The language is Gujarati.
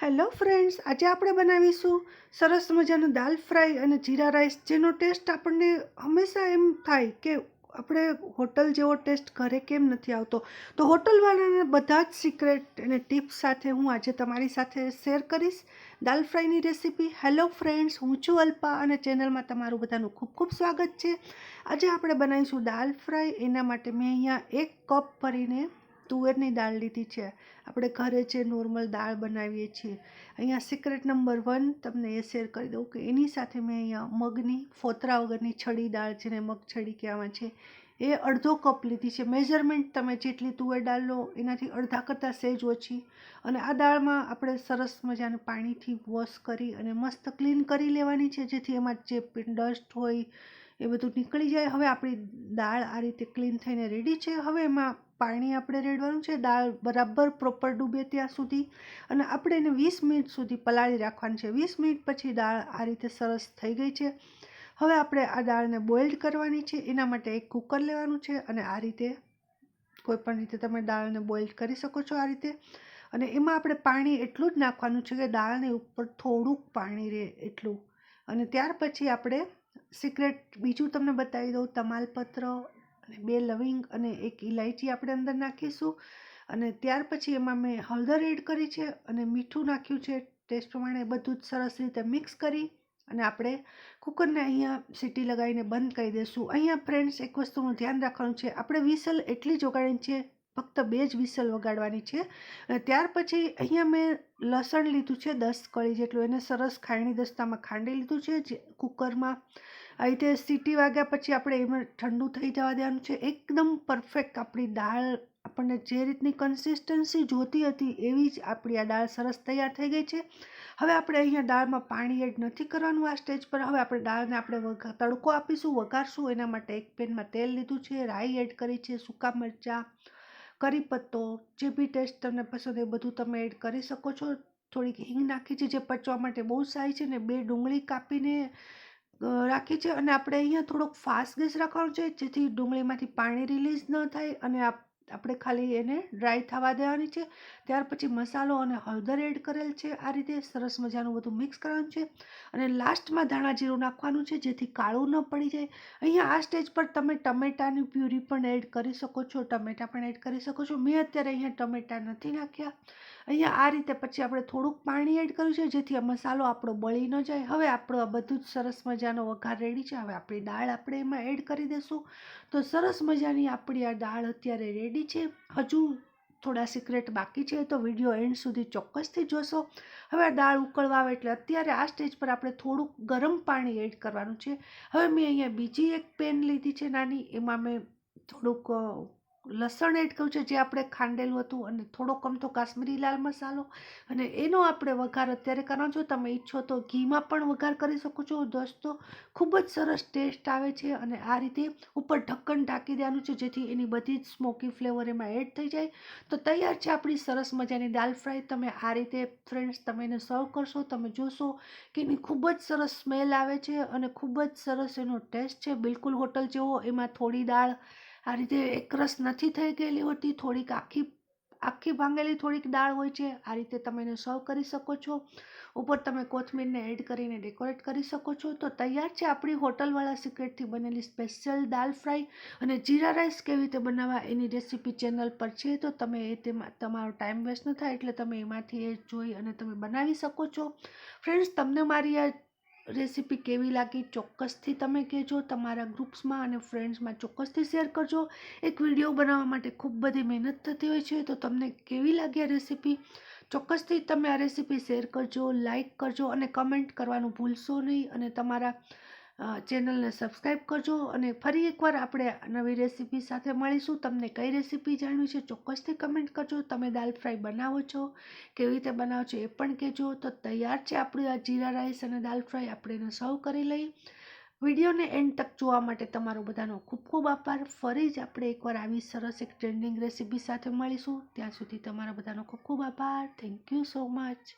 હેલો ફ્રેન્ડ્સ, આજે આપણે બનાવીશું સરસ મજાનું દાલ ફ્રાય અને જીરા રાઈસ, જેનો ટેસ્ટ આપણને હંમેશા એમ થાય કે આપણે હોટલ જેવો ટેસ્ટ ઘરે કેમ નથી આવતો. તો હોટલવાળાના બધા જ સિક્રેટ અને ટિપ્સ સાથે હું આજે તમારી સાથે શેર કરીશ દાલ ફ્રાયની રેસીપી હેલો ફ્રેન્ડ્સ, હું છું અલ્પા અને ચેનલમાં તમારું બધાનું ખૂબ ખૂબ સ્વાગત છે. આજે આપણે બનાવીશું દાલ ફ્રાય, એના માટે મેં અહીંયા એક કપ ભરીને તુવેરની દાળ લીધી છે. આપણે ઘરે જે નોર્મલ દાળ બનાવીએ છીએ, અહીંયા સિક્રેટ નંબર વન તમને એ શેર કરી દઉં કે એની સાથે મેં અહીંયા મગની, ફોતરા વગરની છડી દાળ જેને મગ છડી કહેવામાં છે, એ અડધો કપ લીધી છે. મેઝરમેન્ટ તમે જેટલી તુવેર દાળ લો એનાથી અડધા કરતાં સહેજ ઓછી. અને આ દાળમાં આપણે સરસ મજાનું પાણીથી વોશ કરી અને મસ્ત ક્લીન કરી લેવાની છે, જેથી એમાં જે ડસ્ટ હોય એ બધું નીકળી જાય. હવે આપણી દાળ આ રીતે ક્લીન થઈને રેડી છે. હવે એમાં પાણી આપણે રેડવાનું છે, દાળ બરાબર પ્રોપર ડૂબે ત્યાં સુધી અને આપણે એને વીસ મિનિટ સુધી પલાળી રાખવાની છે. વીસ મિનિટ પછી દાળ આ રીતે સરસ થઈ ગઈ છે. હવે આપણે આ દાળને બોઇલ્ડ કરવાની છે. એના માટે એક કુકર લેવાનું છે અને આ રીતે કોઈપણ રીતે તમે દાળને બોઇલ્ડ કરી શકો છો આ રીતે. અને એમાં આપણે પાણી એટલું જ નાખવાનું છે કે દાળની ઉપર થોડુંક પાણી રહે એટલું. અને ત્યાર પછી આપણે સિક્રેટ બીજું તમને બતાવી દઉં, તમાલપત્ર અને બે લવિંગ અને એક ઇલાયચી આપણે અંદર નાખીશું. અને ત્યાર પછી એમાં મેં હળદર એડ કરી છે અને મીઠું નાખ્યું છે. ટેસ્ટ પ્રમાણે બધું જ સરસ રીતે મિક્સ કરી અને આપણે કુકરને અહીંયા સીટી લગાવીને બંધ કરી દઈશું અહીંયા ફ્રેન્ડ્સ, એક વસ્તુનું ધ્યાન રાખવાનું છે. આપણે વિસલ એટલી જ વગાડવાની છે ફક્ત બે જ વિસલ વગાડવાની છે. અને ત્યાર પછી અહીંયા મેં લસણ લીધું છે, દસ કળી જેટલું. એને સરસ ખાયણી દસ્તામાં ખાંડી લીધું છે, જે કુકરમાં આ રીતે સીટી વાગ્યા પછી આપણે એમાં ઠંડુ થઈ જવા દેવાનું છે. એકદમ પરફેક્ટ આપણી દાળ આપણને જે રીતની કન્સિસ્ટન્સી જોતી હતી એવી જ આપણી આ દાળ સરસ તૈયાર થઈ ગઈ છે. હવે આપણે અહીંયા દાળમાં પાણી એડ નથી કરવાનું આ સ્ટેજ પર. હવે આપણે દાળને આપણે તડકો આપીશું, વઘારશું. એના માટે એક પેનમાં તેલ લીધું છે, રાઈ એડ કરી છે, સૂકા મરચાં, કરી પત્તો, જે બી ટેસ્ટ તમને પસંદ એ બધું તમે એડ કરી શકો છો. થોડીક હિંગ નાખી છે જે પચવા માટે બહુ સારી છે ને બે ડુંગળી કાપીને રાખી છે અને આપણે અહીંયા થોડોક ફાસ્ટ ગેસ રાખવાનો છે જેથી ડુંગળીમાંથી પાણી રિલીઝ ન થાય અને આપણે ખાલી એને ડ્રાય થવા દેવાની છે. ત્યાર પછી મસાલો અને હળદર એડ કરેલ છે. આ રીતે સરસ મજાનું બધું મિક્સ કરવાનું છે. અને લાસ્ટમાં ધાણા જીરું નાખવાનું છે, જેથી કાળું ન પડી જાય. અહીંયા આ સ્ટેજ પર તમે ટમેટાની પ્યુરી પણ એડ કરી શકો છો, ટમેટા પણ એડ કરી શકો છો. મેં અત્યારે અહીંયા ટમેટા નથી નાખ્યા. અહીંયા આ રીતે પછી આપણે થોડુંક પાણી એડ કર્યું છે, જેથી આ મસાલો આપણો બળી ન જાય. હવે આપણો આ બધું જ સરસ મજાનો વઘાર રેડી છે. હવે આપણી દાળ આપણે એમાં એડ કરી દઈશું તો સરસ મજાની આપણી આ દાળ અત્યારે રેડી છે? હજુ થોડા સિક્રેટ બાકી છે તો વીડિયો એન્ડ સુધી ચોક્કસથી જોશો. હવે દાળ ઉકળવા આવે એટલે અત્યારે આ સ્ટેજ પર આપણે થોડુંક ગરમ પાણી એડ કરવાનું છે. હવે મેં અહીંયા બીજી એક પેન લીધી છે નાની. એમાં મેં થોડુંક લસણ એડ કર્યું છે, જે આપણે ખાંડેલું હતું અને થોડોક અમથો કાશ્મીરી લાલ મસાલો. અને એનો આપણે વઘાર અત્યારે કરવાનો છો તમે ઈચ્છો તો ઘીમાં પણ વઘાર કરી શકો છો. દોસ્તો, ખૂબ જ સરસ ટેસ્ટ આવે છે અને આ રીતે ઉપર ઢક્કન ઢાંકી દેવાનું છે, જેથી એની બધી જ સ્મોકી ફ્લેવર એમાં એડ થઈ જાય. તો તૈયાર છે આપણી સરસ મજાની દાલ ફ્રાય. તમે આ રીતે ફ્રેન્ડ્સ તમે એને સર્વ કરશો, તમે જોશો કે એની ખૂબ જ સરસ સ્મેલ આવે છે અને ખૂબ જ સરસ એનો ટેસ્ટ છે. બિલકુલ હોટલ જેવો, એમાં થોડી દાળ આ રીતે એકરસ નથી થઈ ગયેલી હોતી, થોડીક આખી આખી ભાંગેલી થોડીક દાળ હોય છે, આ રીતે તમે એને સર્વ કરી શકો છો. ઉપર તમે કોથમીરને એડ કરીને ડેકોરેટ કરી શકો છો. તો તૈયાર છે આપણી હોટલવાળા સિક્રેટથી બનેલી સ્પેશિયલ દાલ ફ્રાય અને જીરા રાઈસ કેવી રીતે બનાવવા એની રેસીપી ચેનલ પર છે. તો તમે એ તેમાં, તમારો ટાઈમ વેસ્ટ ન થાય એટલે તમે એમાંથી એ જોઈ અને તમે બનાવી શકો છો. ફ્રેન્ડ્સ, તમને મારી આ રેસીપી કેવી લાગી ચોક્કસથી તમે કહેજો, તમારા ગ્રુપ્સમાં અને ફ્રેન્ડ્સમાં ચોક્કસથી શેર કરજો. એક વીડિયો બનાવવા માટે ખૂબ બધી મહેનત થતી હોય છે, તો તમને કેવી લાગી આ રેસીપી? ચોક્કસથી તમે આ રેસીપી શેર કરજો લાઇક કરજો અને કમેન્ટ કરવાનું ભૂલશો નહીં અને તમારા ચેનલને સબસ્ક્રાઈબ કરજો અને ફરી એકવાર આપણે નવી રેસીપી સાથે મળીશું. તમને કઈ રેસીપી જાણવી છે ચોક્કસથી કમેન્ટ કરજો. તમે દાલ ફ્રાય બનાવો છો, કેવી રીતે બનાવો છો એ પણ કહેજો. તો તૈયાર છે આપણી આ જીરા રાઈસ અને દાલ ફ્રાય. આપણે એને સર્વ કરી લઈ વિડીયોને એન્ડ તક જોવા માટે તમારો બધાનો ખૂબ ખૂબ આભાર. ફરી જ આપણે એકવાર આવી સરસ એક ટ્રેન્ડિંગ રેસીપી સાથે મળીશું. ત્યાં સુધી તમારા બધાનો ખૂબ ખૂબ આભાર. Thank you so much.